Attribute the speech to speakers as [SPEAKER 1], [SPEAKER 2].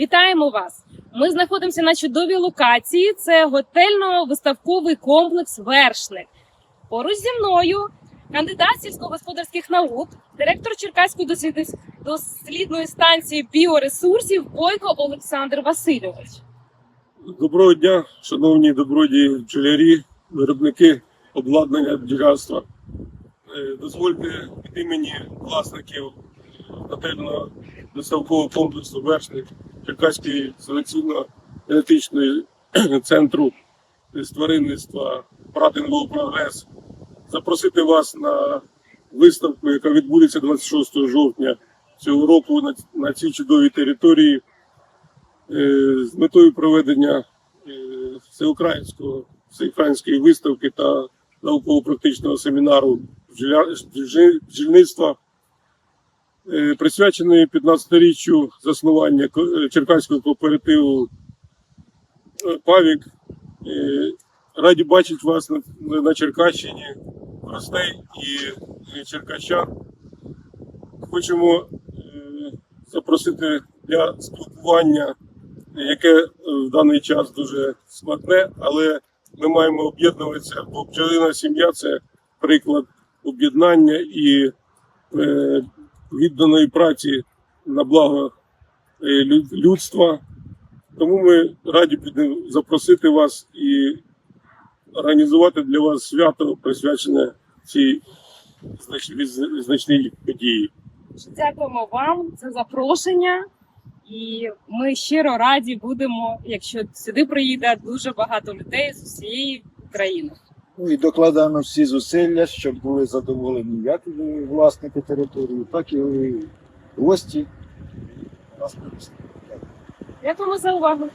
[SPEAKER 1] Вітаємо вас! Ми знаходимося на чудовій локації. Це готельно-виставковий комплекс Вершник. Поруч зі мною кандидат сільськогосподарських наук, директор Черкаської дослідної станції біоресурсів Бойко Олександр Васильович.
[SPEAKER 2] Доброго дня, шановні добродії бджолярі, виробники обладнання бджолярства. Е, Дозвольте від імені власників готельного виставкового комплексу Вершник Черкаської селекційно-генетичної центру з тваринництва Пратингового прогрес. Запросити вас на виставку, яка відбудеться 26 жовтня цього року на, цій чудовій території е, з метою проведення е, всеукраїнського всеукраїнської виставки та науково-практичного семінару бджільництва, е, присвяченої 15-річчю заснування е, Черкаського кооперативу е, Павік. Раді бачити вас на, Черкащині, гостей і черкащан. Хочемо запросити для спілкування яке в даний час дуже складне, але ми маємо об'єднуватися, бо бджолина сім'я це приклад об'єднання і відданої праці на благо е, людства. Тому ми раді запросити вас і організувати для вас свято, присвячене цій значній події.
[SPEAKER 1] Дякуємо вам за запрошення. І ми щиро раді будемо, якщо сюди приїде дуже багато людей з усієї України.
[SPEAKER 3] Ну і докладаємо всі зусилля, щоб були задоволені як власники території, так і гості.
[SPEAKER 1] Дякуємо за увагу.